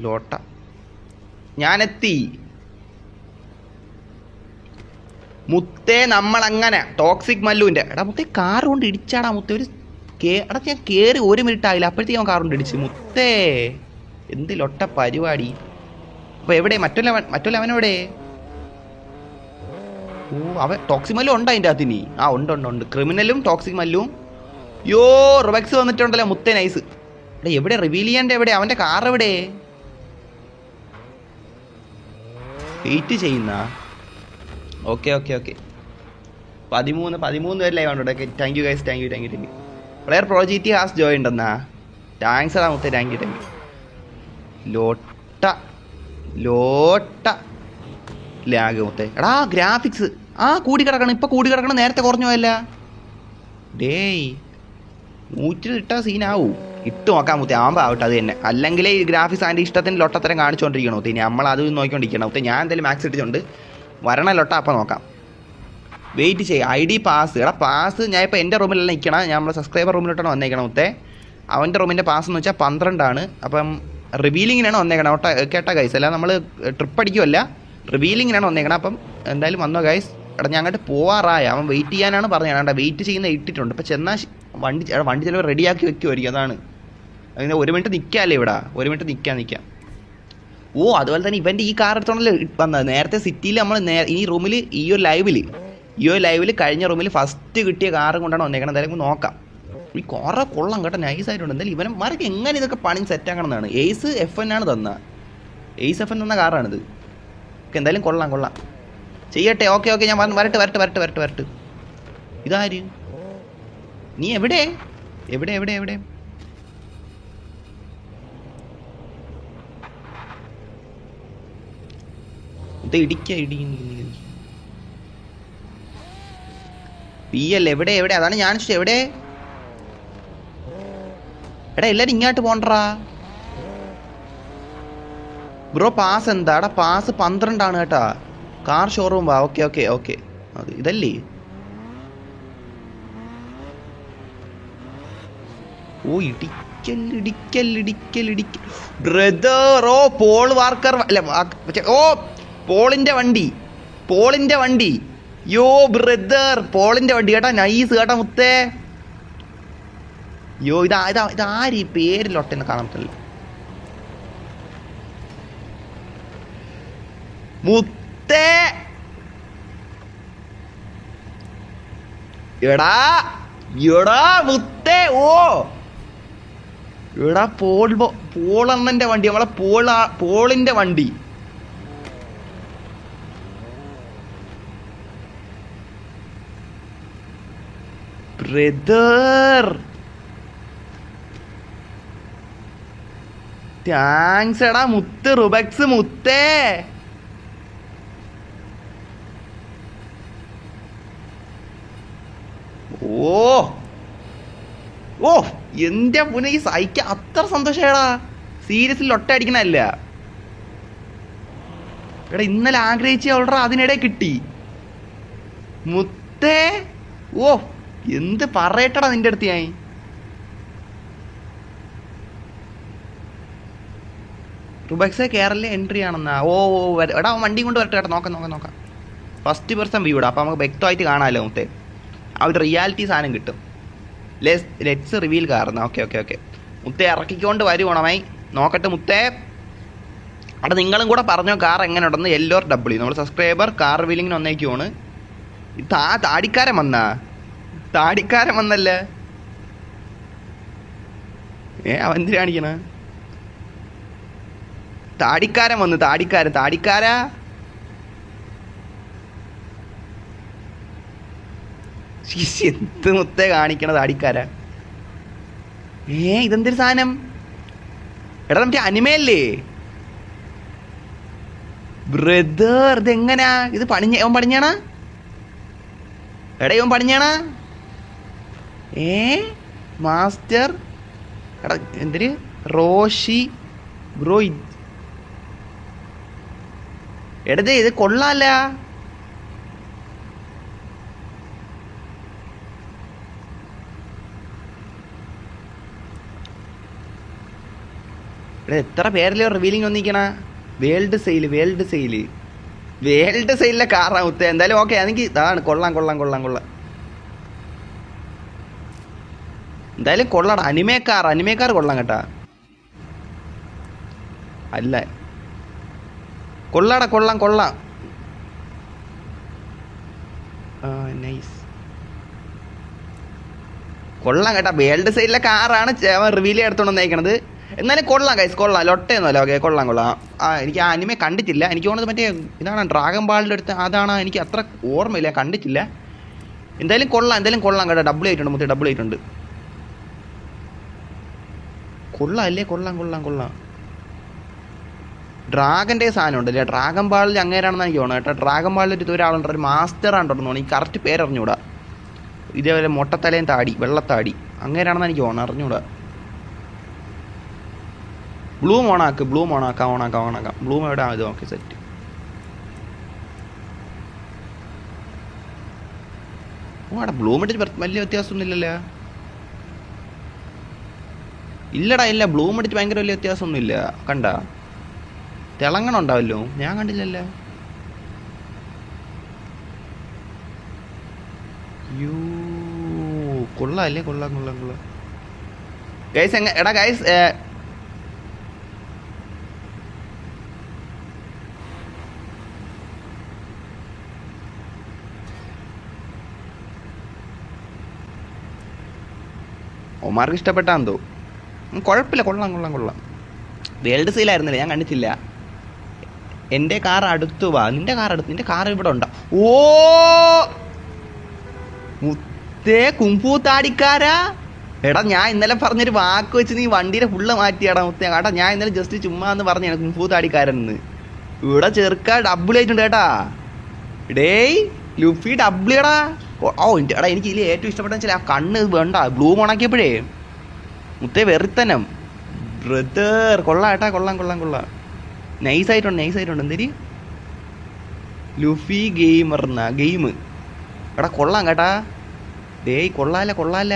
ലോട്ട. ഞാനെത്തി. മുത്തേ നമ്മളങ്ങനെ ടോക്സിക് മല്ലുവിന്റെ. എടാ മുത്തേ കാർ കൊണ്ട് ഇടിച്ചാടാ മുത്തേ. ഒരു കേ- എടാ ഞാൻ കയറി ഒരു മിനിറ്റ് ആയില്ല അപ്പോഴത്തേക്കും കാർ കൊണ്ട് ഇടിച്ച്. മുത്തേ എന്ത് ലൊട്ട പരിപാടി. അപ്പോൾ എവിടെ? മറ്റൊല്ല മറ്റൊല്ല എവിടെ? ഓ അവൻ ടോക്സിക് മല്ലു ഉണ്ടോ അതിന്റെ അകത്ത് ആ ഉണ്ട് ഉണ്ട് ഉണ്ട്. ക്രിമിനലും ടോക്സിക് മല്ലും. യോ റിവക്സ് വന്നിട്ടുണ്ടല്ലോ മുത്തേ നൈസ് എടാ എവിടെ? റിവീൽ ചെയ്യേണ്ട എവിടെ? അവന്റെ കാർ എവിടെ? വെയിറ്റ് ചെയ്യുന്ന? ഓക്കെ ഓക്കെ ഓക്കെ പതിമൂന്ന് പതിമൂന്ന് പേര് live okay thank you guys thank you thank you thank you player project has join ഉണ്ടെന്നാ? താങ്ക്സ് അതാ മുത്തേ താങ്ക് യു താങ്ക് യു ലോട്ട ലോട്ട ലാഗ് മുത്തേ. എടാ ഗ്രാഫിക്സ് ആ കൂടി കിടക്കണം. ഇപ്പം കൂടി കിടക്കണം. നേരത്തെ കുറഞ്ഞു പോയല്ല? ഡേയ്. നൂറ്റി ഇട്ടാൽ സീനാവും ഇട്ട് നോക്കാൻ മുത്തേ ആകുമ്പോൾ ആവട്ടെ അത് തന്നെ. അല്ലെങ്കിൽ ഈ ഗ്രാഫിക്സ് അതിന്റെ ഇഷ്ടത്തിന് ലൊട്ടത്തരം കാണിച്ചുകൊണ്ടിരിക്കണം ഇനി നമ്മൾ അത് നോക്കിക്കൊണ്ടിരിക്കണം. മുത്തേ ഞാൻ എന്തായാലും മാക്സ് ഇട്ടിട്ടുണ്ട്. വരണ ലൊട്ട അപ്പം നോക്കാം. വെയിറ്റ് ചെയ്യുക ഐ ഡി പാസ് എടാ പാസ് ഞാൻ ഇപ്പോൾ എന്റെ റൂമിലല്ല നിൽക്കണം ഞാൻ നമ്മുടെ സബ്സ്ക്രൈബർ റൂമിലോട്ടാണ് വന്നേക്കണം മുത്തേ. അവന്റെ റൂമിന്റെ പാസ് എന്ന് വെച്ചാൽ പന്ത്രണ്ടാണ്. അപ്പം റിവീലിങ്ങിനാണ് വന്നേക്കണം. ഓട്ട കേട്ടോ ഗൈസ് അല്ല നമ്മൾ ട്രിപ്പ് അടിക്കുമല്ല റിവീലിങ്ങിനാണ് വന്നേക്കണം. അപ്പം എന്തായാലും വന്നോ ഗൈസ് എടാ ഞാൻ അങ്ങോട്ട് പോവാറായ. അവൻ വെയിറ്റ് ചെയ്യാനാണ് പറഞ്ഞത്. ഏട്ടാ വെയിറ്റ് ചെയ്യുന്ന ഇട്ടിട്ടുണ്ട്. ഇപ്പം ചെന്നാൽ വണ്ടി എടാ, വണ്ടി ചിലപ്പോൾ റെഡിയാക്കി വെക്കുമായിരിക്കും അതാണ്. അങ്ങനെ ഒരു മിനിറ്റ് നിൽക്കാമല്ലേ ഇവിടെ? ഒരു മിനിറ്റ് നിൽക്കാൻ നിൽക്കാം ഓ അതുപോലെ തന്നെ ഇവന്റെ ഈ കാർ എടുത്തോണ്ടല്ലേ വന്നത്. നേരത്തെ സിറ്റിയിൽ നമ്മൾ ഈ റൂമിൽ ഈ ഒരു ലൈവിൽ ഈ ഒരു ലൈവിൽ കഴിഞ്ഞ റൂമിൽ ഫസ്റ്റ് കിട്ടിയ കാറും കൊണ്ടാണ് വന്നേക്കണം എന്തായാലും നോക്കാം. ഈ കുറേ കൊള്ളം കേട്ടോ. നൈസ് ആയിട്ടുണ്ട്. എന്തായാലും ഇവനും മാർക്ക് എങ്ങനെ ഇതൊക്കെ പണി സെറ്റ് ആക്കണം എന്നാണ്. എയ്സ് എഫ് എൻ ആണ് തന്ന. എയ്സ് എഫ് എൻ തന്ന കാറാണിത് എന്തായാലും കൊള്ളാം കൊള്ളാം. ചെയ്യട്ടെ ഓക്കെ ഓക്കെ ഞാൻ വരട്ടെ വരട്ടെ വരട്ടെ വരട്ടെ വരട്ടെ. ഇതാര്? നീ എവിടെ? എവിടെ എവിടെ എവിടെ? ഇത് ഇടിക്ക ഇടി പി എൽ എവിടെ എവിടെ? അതാണ് ഞാൻ എവിടെ? എടാ എല്ലാരും ഇങ്ങോട്ട് പോണ്ടറാ ബ്രോ പാസ് എന്താ എടാ പാസ് പന്ത്രണ്ടാണ് കേട്ടാ. കാർ ഷോറൂം വാ. ഓക്കെ ഓക്കെ ഓക്കെ ഇതല്ലേ? ഓ ഇടിക്കൽ ഇടിക്കൽ ഇടിക്കൽ ഇടിക്കൽ. ബ്രദർ ഓ പോൾ വാർക്കർ അല്ല ഓ പോളിന്റെ വണ്ടി. പോളിന്റെ വണ്ടി. യോ ബ്രദർ പോളിന്റെ വണ്ടി. കേട്ടാ നൈസ് കേട്ടാ മുത്തേ. യോ ഇതാ ഇതാ ഇതാര് പേരിലൊട്ടെന്ന് കാണാൻ പറ്റില്ല. മുത്തേ എടാ എടാ മുത്തേ ഓ. എടാ പോൾ പോളണ്ണന്റെ വണ്ടി നമ്മളെ പോള പോളിന്റെ വണ്ടി. ബ്രദർ താങ്ക്സ് എടാ മുത്ത് റുബക്സ് മുത്തേ. ഓ. ഓ എന്റെ പുനെ ഈ സഹിക്ക അത്ര സന്തോഷേടാ. സീരിയസിൽ ഒട്ടടിക്കണല്ല എടാ ഇന്നലെ ആഗ്രഹിച്ച അവളുടെ അതിനിടെ കിട്ടി. മുത്തേ. ഓ എന്ത് പറയട്ടടാ നിന്റെ അടുത്ത് ഞാൻ. റുബക്സ് കേരളിലെ എൻട്രി ആണെന്നാ. ഓ ഓ എടാ വണ്ടിയും കൊണ്ട് വരട്ടെ കേട്ടോ. നോക്കാം നോക്കാം നോക്കാം. ഫസ്റ്റ് പേഴ്സൺ വ്യൂ ഇടാം അപ്പോൾ നമുക്ക് വ്യക്തമായിട്ട് കാണാമല്ലോ മുത്തേ. ഒരു റിയാലിറ്റി സാധനം കിട്ടും. ലെസ് ലെറ്റ്സ് റിവീൽ കാരണം. ഓക്കെ ഓക്കെ ഓക്കെ മുത്തേ ഇറക്കിക്കൊണ്ട് വരുവണമായി നോക്കട്ടെ മുത്തേ. അവിടെ നിങ്ങളും കൂടെ പറഞ്ഞോ കാർ എങ്ങനെ ഉണ്ടെന്ന് എല്ലോർ ഡബ്ല്യു നമ്മൾ സബ്സ്ക്രൈബർ കാർ റിവീലിങ്ങിന് വന്നേക്കുവാണ്. ഇത് ആ താടിക്കാരൻ വന്നാ? താടിക്കാരൻ വന്നല്ലേ? ഏ അവൻ എന്തിനാ കാണിക്കണ? താടിക്കാരൻ വന്ന് താടിക്കാരൻ താടിക്കാരാ? ശ്ശി, എന്ത് മുത്തേ കാണിക്കണത് താടിക്കാരാ ഏ ഇതെന്തൊരു സാധനം? എടാ മറ്റേ അനിമയല്ലേ ബ്രദർ ഇതെങ്ങനാ? ഇത് പണിഞ്ഞ ഇവൻ പണിഞ്ഞാണ എടാ ഇവൻ പണിഞ്ഞാണ ഏ മാസ്റ്റർ എടാ എന്തര്? റോഷി ബ്രോ എടത് ഇത് കൊള്ളാല്ല. ഇവിടെ എത്ര പേരിലെ revealing വന്നിരിക്കണ? World sale world sale world സെയിലിലെ കാറാ ഉത്ത എന്തായാലും ഓക്കെ എനിക്ക് ഇതാണ്. കൊള്ളാം കൊള്ളാം കൊള്ളാം കൊള്ളാം. എന്തായാലും കൊള്ളാം അനിമേക്കാർ അനിമേക്കാർ കൊള്ളാം കേട്ടാ. അല്ല. കൊള്ളാടാ കൊള്ളാം കൊള്ളാം. നൈസ് കൊള്ളാം കേട്ടാ. വേൾഡ് സൈഡിലെ കാറാണ് റിവീൽ എടുത്തോണ്ട് വന്നേക്കണത്. എന്നാലും കൊള്ളാം കൈസ് കൊള്ളാം. ലൊട്ടയൊന്നുമല്ല ഓക്കെ കൊള്ളാം കൊള്ളാം. ആ എനിക്ക് ആ അനിമെ കണ്ടിട്ടില്ല. എനിക്ക് തോന്നുന്നത് മറ്റേ ഇതാണ് ഡ്രാഗൺ ബാളിന്റെ അടുത്ത് അതാണ് എനിക്ക് അത്ര ഓർമ്മയില്ല കണ്ടിട്ടില്ല. എന്തായാലും കൊള്ളാം എന്തായാലും കൊള്ളാം കേട്ടോ. ഡബിൾ ആയിട്ടുണ്ട് മൊത്തം ഡബിൾ ആയിട്ടുണ്ട് കൊള്ളാം അല്ലേ? കൊള്ളാം കൊള്ളാം കൊള്ളാം. ഡ്രാഗന്റെ സാധനം ഉണ്ടല്ലേ? ഡ്രാഗൺ ബാളിൽ അങ്ങേരാണെന്ന് എനിക്ക് തോന്നുന്നത് കേട്ടോ. ഡ്രാഗൺ ബാളിൽ ഒരു ഒരാളുണ്ട് ഒരു മാസ്റ്റർ ആണെന്ന് തോന്നുന്നു ഈ കറക്റ്റ് പേരറിഞ്ഞൂടാ. ഇതേപോലെ മൊട്ടത്തലയും താടി വെള്ളത്താടി. അങ്ങേരാണെന്ന് എനിക്ക് തോന്നുന്നു അറിഞ്ഞൂടാ. ബ്ലൂം ഓണാക്ക് ബ്ലൂം ഓണാക്കാം ഓണാക്കാം ഓണാക്കാം ബ്ലൂം എവിടെ? ഇത് ഓക്കെ സെറ്റ് ഓടാ ബ്ലൂം ഇട്ടിട്ട് വലിയ വ്യത്യാസമൊന്നുമില്ലല്ലോ ഇല്ലടാ ഇല്ല. ബ്ലൂം ഇട്ടിട്ട് ഭയങ്കര വലിയ വ്യത്യാസമൊന്നുമില്ല കണ്ട? തിളങ്ങണ ഉണ്ടാവല്ലോ ഞാൻ കണ്ടില്ലല്ലോ? യൂ കൊള്ളാം അല്ലേ? കൊള്ളാം കൊള്ളാം കൊള്ളാം. ഗൈസ് എങ്ങ എടാ ഗൈസ് ഒമാർക്ക് ഇഷ്ടപ്പെട്ടാന്ന് തോന്നും കുഴപ്പമില്ല കൊള്ളാം കൊള്ളാം കൊള്ളാം. വേൾഡ് സെയിലായിരുന്നില്ല ഞാൻ കണ്ടിട്ടില്ല. എന്റെ കാർ അടുത്ത് വാ നിന്റെ കാർ അടുത്ത് നിന്റെ കാർ ഇവിടെ ഉണ്ടോ? ഓ! മുത്തേ കുമ്പൂത്താടിക്കാരാ എടാ ഞാൻ ഇന്നലെ പറഞ്ഞൊരു വാക്ക് വെച്ച് നീ വണ്ടിയുടെ ഫുള്ള് മാറ്റിയാടാ മുത്തേ. കേട്ടാ ഞാൻ ഇന്നലെ ജസ്റ്റ് ചുമ്മാ എന്ന് പറഞ്ഞു കുമ്പൂ താടിക്കാരെന്ന് ഇവിടെ ചെറുക്ക ഡബിൾ ആയിട്ടുണ്ട് കേട്ടാ. ഡേയ് ലുഫി ഡബിളിയടാ ഓ എടാ എനിക്ക് ഇതിൽ ഏറ്റവും ഇഷ്ടപ്പെട്ട വെച്ചാൽ ആ കണ്ണ് വേണ്ട. ബ്ലൂ ഓണാക്കിയപ്പോഴേ മുത്തേ വെറിത്തനം. ബ്രദർ കൊള്ളാം ഏട്ടാ കൊള്ളാം കൊള്ളാം കൊള്ളാം. നൈസ് ആയിട്ടുണ്ട് നൈസ് ആയിട്ടുണ്ട്. എന്തേരി ലുഫി ഗെയിമർ എന്നാ ഗെയിം എടാ കൊള്ളാം കേട്ടാ. ഡേയ് കൊള്ളാല്ല കൊള്ളാല്ല.